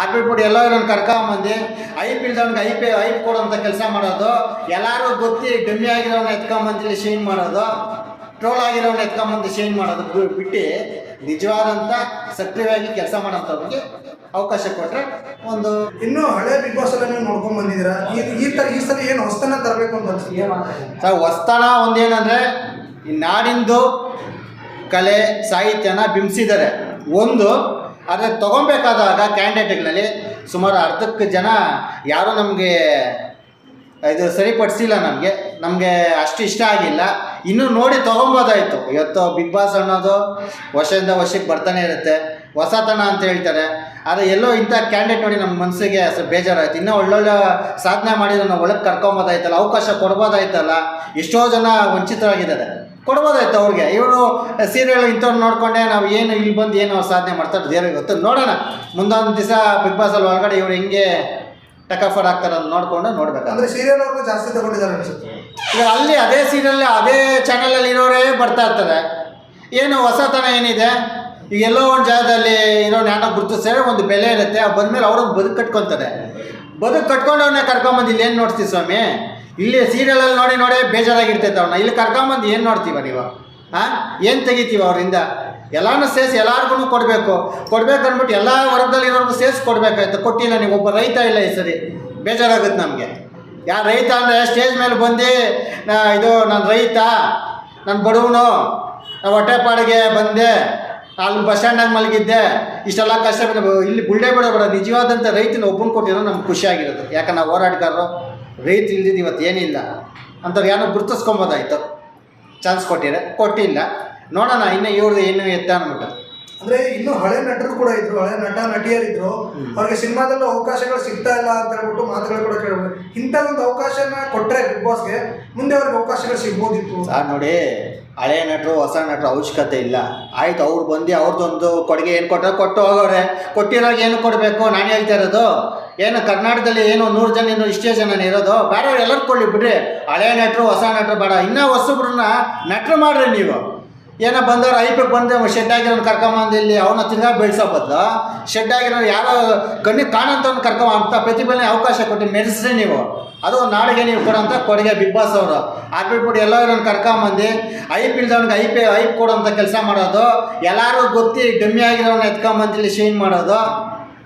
ಆಗ್ಬಿಟ್ಬಿಟ್ಟು ಎಲ್ಲ ನಾನು ಕರ್ಕೊಂಬಂದು ಐಪ್ ಇಲ್ದವ್ನಿಗೆ ಐಪ್ ಐಪ್ ಕೊಡೋಂಥ ಕೆಲಸ ಮಾಡೋದು. ಎಲ್ಲರೂ ಗೊತ್ತಿ ಡಮ್ಮಿ ಆಗಿರೋನ ಎತ್ಕೊಂಬಂದು ಶೇನ್ ಮಾಡೋದು. ಟ್ರೋಲ್ ಆಗಿರೋನ ಎತ್ಕೊಂಬಂದು ಶೇನ್ ಮಾಡೋದು. ಬಿಟ್ಟು ನಿಜವಾದಂಥ ಸಕ್ರಿಯವಾಗಿ ಕೆಲಸ ಮಾಡೋಂಥವ್ರಿಗೆ ಅವಕಾಶ ಕೊಟ್ಟರೆ ಒಂದು ಇನ್ನು ಹಳೆ ಬಿಗ್ ಬಾಸ್ ಎಲ್ಲ ನೀವು ನೋಡ್ಕೊಂಡ್ ಬಂದಿದ್ದೀರಾ? ಈ ಥರ ತರ ಈ ಸಲ ಏನು ಹೊಸ್ತನ ತರಬೇಕು ಅಂತ ಸರ್ ಹೊಸ್ತನ ಒಂದೇನಂದರೆ ಈ ನಾಡಿಂದು ಕಲೆ ಸಾಹಿತ್ಯನ ಬಿಂಬಿಸಿದ್ದಾರೆ. ಒಂದು ಆದರೆ ತೊಗೊಬೇಕಾದಾಗ ಕ್ಯಾಂಡಿಡೇಟ್ಗಳಲ್ಲಿ ಸುಮಾರು ಅರ್ಧಕ್ಕೆ ಜನ ಯಾರೂ ನಮಗೆ ಇದು ಸರಿಪಡಿಸಿಲ್ಲ ನಮಗೆ. ನಮಗೆ ಅಷ್ಟು ಇಷ್ಟ ಆಗಿಲ್ಲ. ಇನ್ನೂ ನೋಡಿ ತೊಗೊಬೋದಾಯಿತು. ಇವತ್ತು ಬಿಗ್ ಬಾಸ್ ಅನ್ನೋದು ವರ್ಷದಿಂದ ವರ್ಷಕ್ಕೆ ಬರ್ತಾನೆ ಇರುತ್ತೆ. ಹೊಸತನ ಅಂತ ಹೇಳ್ತಾರೆ. ಆದರೆ ಎಲ್ಲೋ ಇಂಥ ಕ್ಯಾಂಡಿಡೇಟ್ ನೋಡಿ ನಮ್ಮ ಮನಸ್ಸಿಗೆ ಬೇಜಾರಾಯ್ತು. ಇನ್ನೂ ಒಳ್ಳೊಳ್ಳೆ ಸಾಧನೆ ಮಾಡಿದ್ರು ನಾವು ಒಳಗೆ ಕರ್ಕೊಂಬೋದಾಯ್ತಲ್ಲ, ಅವಕಾಶ ಕೊಡ್ಬೋದಾಯ್ತಲ್ಲ. ಎಷ್ಟೋ ಜನ ವಂಚಿತರಾಗಿದ್ದಾರೆ. ಕೊಡ್ಬೋದಾಯ್ತು ಅವ್ರಿಗೆ. ಇವರು ಸೀರಿಯಲ್ ಇಂಥವ್ರು ನೋಡ್ಕೊಂಡೆ ನಾವು ಏನು ಇಲ್ಲಿ ಬಂದು ಏನು ಅವ್ರು ಸಾಧನೆ ಮಾಡ್ತಾರೆ ದೇವ್ರಿಗೆ ಗೊತ್ತು. ನೋಡೋಣ. ಮುಂದೊಂದು ದಿವಸ ಬಿಗ್ ಬಾಸಲ್ಲಿ ಒಳಗಡೆ ಇವ್ರು ಹೆಂಗೆ ಟಕಫರ್ ಆಗ್ತಾರೆ ಅಂತ ನೋಡಿಕೊಂಡು ನೋಡ್ಬೇಕು. ಅಂದರೆ ಸೀರಿಯಲ್ ಅವ್ರಿಗೂ ಜಾಸ್ತಿ ತಗೊಂಡಿದ್ದಾರೆ ಅನಿಸುತ್ತೆ. ಈಗ ಅಲ್ಲಿ ಅದೇ ಸೀರಿಯಲ್ ಅದೇ ಚಾನಲಲ್ಲಿ ಇರೋರೇ ಬರ್ತಾ ಇರ್ತಾರೆ. ಏನು ಹೊಸತನ ಏನಿದೆ? ಈಗ ಎಲ್ಲೋ ಒಂದು ಜಾಗದಲ್ಲಿ ಇರೋ ಯಾರೋ ಗುರುತಿಸಿದ್ರೆ ಒಂದು ಬೆಲೆ ಇರುತ್ತೆ. ಆ ಬಂದಮೇಲೆ ಅವ್ರೊಂದು ಬದುಕು ಕಟ್ಕೊತಾರೆ. ಬದುಕು ಕಟ್ಕೊಂಡವನ್ನೇ ಕರ್ಕೊಂಬಂದು ಇಲ್ಲಿ ಏನು ನೋಡ್ತೀವಿ ಸ್ವಾಮಿ? ಇಲ್ಲಿ ಸೀರಿಯಲಲ್ಲಿ ನೋಡಿ ನೋಡಿ, ಬೇಜಾರಾಗಿರ್ತೈತೆ ಅವ್ನ. ಇಲ್ಲಿ ಕರ್ಕೊಂಬಂದು ಏನು ನೋಡ್ತೀವ ನೀವು? ಹಾಂ ಏನು ತೆಗಿತೀವ ಅವರಿಂದ? ಎಲ್ಲನೂ ಸೇರಿಸಿ ಎಲ್ಲರಿಗೂ ಕೊಡಬೇಕು. ಕೊಡ್ಬೇಕು ಅಂದ್ಬಿಟ್ಟು ಎಲ್ಲ ವರ್ಗದಲ್ಲಿರೋರ್ಗು ಸೇರಿಸಿ ಕೊಡಬೇಕಾಯ್ತು. ಕೊಟ್ಟಿಲ್ಲ ನೀವು, ಒಬ್ಬ ರೈತ ಇಲ್ಲ ಈ ಸರಿ. ಬೇಜಾರಾಗುತ್ತೆ ನಮಗೆ. ಯಾರು ರೈತ ಅಂದರೆ ಸ್ಟೇಜ್ ಮೇಲೆ ಬಂದು ಇದು ನಾನು ರೈತ, ನಾನು ಬಡವನು ಹೊಟ್ಟೆಪಾಡಿಗೆ ಬಂದೆ, ಅಲ್ಲಿ ಬಸ್ ಸ್ಟ್ಯಾಂಡಾಗ ಮಲಗಿದ್ದೆ, ಇಷ್ಟೆಲ್ಲ ಕಷ್ಟ ಇಲ್ಲಿ ಬುಲ್ಡೆ ಬಿಡೋ ಬೇಡ. ನಿಜವಾದಂಥ ರೈತನ ಒಬ್ಬನ ಕೊಟ್ಟಿರೋ ನಮ್ಗೆ ಖುಷಿಯಾಗಿರೋದು ಯಾಕಂದ್ರೆ ನಾವು ಹೋರಾಟಗಾರರು. ರೈತ ಇಲ್ದಿದ್ದು ಇವತ್ತು ಏನಿಲ್ಲ. ಅಂಥವ್ರು ಯಾರೋ ಗುರ್ತಿಸ್ಕೊಬೋದಾಯ್ತು. ಚಾನ್ಸ್ ಕೊಟ್ಟಿರ ಕೊಟ್ಟಿಲ್ಲ. ನೋಡೋಣ ಇನ್ನು ಇವ್ರದ್ದು ಏನು ಎತ್ತ ಅಂದ್ಬಿಟ್ಟು ಅಂದ್ರೆ ಇನ್ನು ಹಳೆ ನಟರು ಕೂಡ ಇದ್ರು ಹಳೆ ನಟ ನಟಿಯರಿದ್ರು. ಅವ್ರಿಗೆ ಸಿನಿಮಾದಲ್ಲೂ ಅವಕಾಶಗಳು ಸಿಗ್ತಾ ಇಲ್ಲ ಅಂತ ಹೇಳ್ಬಿಟ್ಟು ಮಾತುಗಳು ಕೂಡ ಕೇಳ್ಬೋದು. ಒಂದು ಅವಕಾಶನ ಕೊಟ್ಟರೆ ಬಿಗ್ ಬಾಸ್ಗೆ ಮುಂದೆ ಅವ್ರಿಗೆ ಅವಕಾಶಗಳು ಸಿಗ್ಬೋದಿತ್ತು. ಸರ್ ನೋಡಿ ಹಳೆ ನಟರು ಹೊಸ ನಟರು ಅವಶ್ಯಕತೆ ಇಲ್ಲ. ಆಯ್ತು ಅವ್ರು ಬಂದು ಅವ್ರದ್ದೊಂದು ಕೊಡುಗೆ ಏನು ಕೊಟ್ಟರೆ ಕೊಟ್ಟು ಹೋಗೋರೆ ಕೊಟ್ಟಿರೋ ಏನು ಕೊಡಬೇಕು? ನಾನು ಹೇಳ್ತಾ ಇರೋದು ಏನು ಕರ್ನಾಟಕದಲ್ಲಿ ಏನು ನೂರು ಜನ ಏನು ಇಷ್ಟೇ ಜನ ಇರೋದು? ಬೇರೆಯವ್ರು ಎಲ್ಲರೂ ಕೊಡಲಿ ಬಿಡ್ರಿ. ಹಳೆ ನೆಟ್ರು, ಹೊಸ ನೆಟ್ರು ಬೇಡ. ಇನ್ನೂ ಹೊಸಬ್ರನ್ನ ನೆಟ್ರು ಮಾಡ್ರಿ ನೀವು. ಏನೋ ಬಂದವ್ರು ಐಪಿಗೆ ಬಂದು ಶೆಡ್ ಆಗಿರೋನು ಕರ್ಕೊಂಬಂದು ಇಲ್ಲಿ ಅವನ ತಿರ್ಗಾ ಬೆಳೆಸೋ ಬದಲು. ಶೆಡ್ ಆಗಿರೋರು ಯಾರೋ ಕಣ್ಣಿಗೆ ಕಾಣಂತವ್ನು ಕರ್ಕೊಂಬ ಅಂತ ಪ್ರತಿಭೆ ಅವಕಾಶ ಕೊಟ್ಟು ಮೆರೆಸ್ರಿ ನೀವು. ಅದು ನಾಡಿಗೆ ನೀವು ಕೊಡೋಂಥ ಕೊಡುಗೆ ಬಿಗ್ ಬಾಸ್ ಅವರು. ಪಿ ಬಿಟ್ಟು ಎಲ್ಲರನ್ನು ಕರ್ಕೊಂಬಂದು ಐಪ್ ಇಲ್ದವ್ನಿಗೆ ಪಿ ಐಪ್ ಕೊಡೋಂಥ ಕೆಲಸ ಮಾಡೋದು. ಎಲ್ಲರೂ ಗೊತ್ತಿ, ಡಮ್ಮಿ ಆಗಿರೋನ ಎತ್ಕೊಂಬಂದು ಇಲ್ಲಿ ಶೇನ್ ಮಾಡೋದು.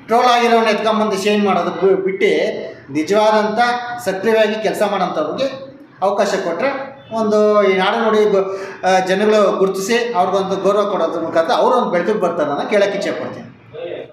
ಟ್ರೋಲ್ ಆಗಿರೋವನ್ನ ಎತ್ಕೊಂಬಂದು ಚೇಂಜ್ ಮಾಡೋದು ಬಿಟ್ಟು ನಿಜವಾದಂಥ ಸಕ್ರಿಯವಾಗಿ ಕೆಲಸ ಮಾಡೋಂಥವ್ರಿಗೆ ಅವಕಾಶ ಕೊಟ್ಟರೆ ಒಂದು ಈ ನಾಡು ನೋಡಿ ಜನಗಳು ಗುರುತಿಸಿ ಅವ್ರಿಗೊಂದು ಗೌರವ ಕೊಡೋದ್ರ ಮುಖಾಂತರ ಅವರು ಒಂದು ಬೆಳಕಿಗೆ ಬರ್ತಾರೆ ನಾನು ಕೇಳೋಕ್ಕೆ ಇಚ್ಛೆ ಪಡ್ತೀನಿ.